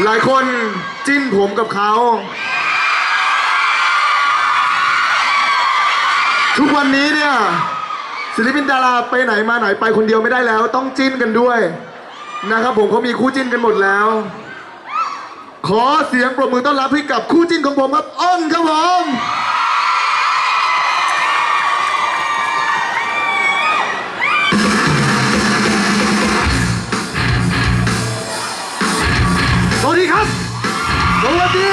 หลายคนจิ้นผมกับเขา ทุกวันนี้เนี่ยศิลปินดาราไปไหนมาไหนไปคนเดียวไม่ได้แล้ว ต้องจิ้นกันด้วย นะครับผมเขามีคู่จิ้นกันหมดแล้ว ขอเสียงปรบมือต้อนรับให้กับคู่จิ้นของผมครับอ้นครับผม ดี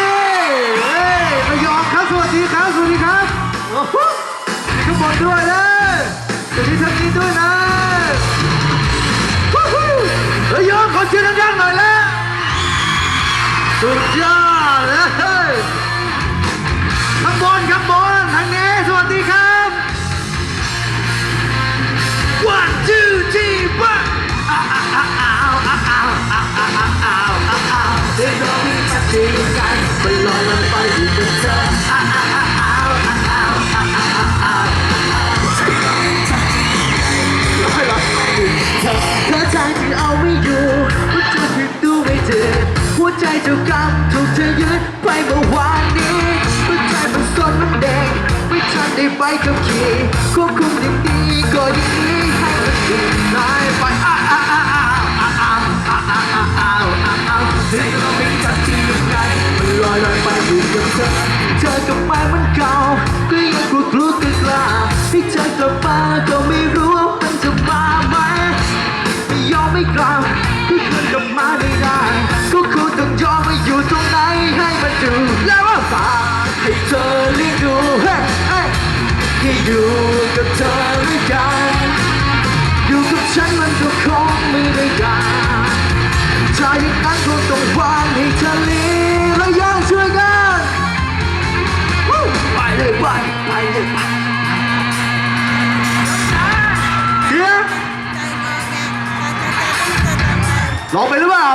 เฮ้ยระยองครับ สวัสดีครับ สวัสดีครับโอ้โหมีข้างบนด้วยนะสวัสดีทั้งนี้ด้วยนะ เธอใจที่เอาไม่อยู่หัวใจที่ดูไม่เจอหัวใจเจ้ากรรมถูกเธอยึดไปเมื่อวานนี้หัวใจมันสนมันแดงไม่ทันได้ไปกับขี่ควบคุมอย่างดีก็อย่างนี้ให้มันดีนายไปอ้าวอ้าวอ้าวอ้าวอ้าวอ้าวอ้าวอ้าวอ้าอ้าเฮ้ยเราไม่จัดที่ยังไงมันลอยลอยไปอยู่กับเธอเธอกับมาเหมันเก่าก็ยังกลัวกลัวกล้ากล้าให้เธอกลับ อยู่กับเธอด้วยกันอยู่กับฉันมันก็คงไม่ได้การถ้าอย่างนั้นคงต้องวางให้เธอเลี้ยงแล้วยังช่วยกันไปเลยไปไปเลยไปเสียงลองไปหรือเปล่า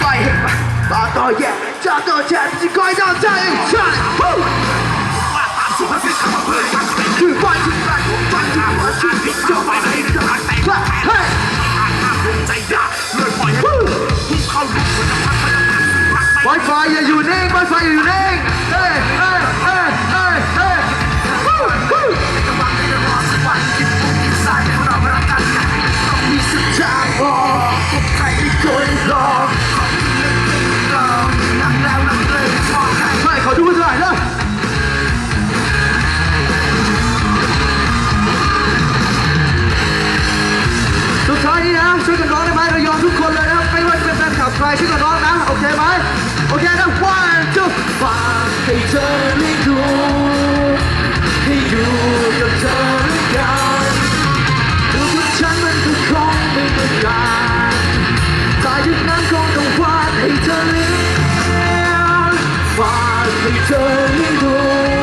ไปให้ไปตาต่อแย่จะต่อแย่จะคอยต่อใจใช่ จะบอกใครไม่เคยลองไม่ขอดูเท่าไหร่นะ สุดท้ายนี้นะช่วยกันร้องได้ไหมเรายอมทุกคนเลยนะไม่ว่าจะเป็นแฟนคลับใครช่วยกันร้องนะ โอเคไหม อเคนะวันก็ฝากให้เธอได้ดูให้อยู่กับเธอแล้วกันดูว่าฉันมันก็คงไม่เหมือนกันตายจากนั้นคงต้องวาดให้เธอเลี้ยงฝากให้เธอได้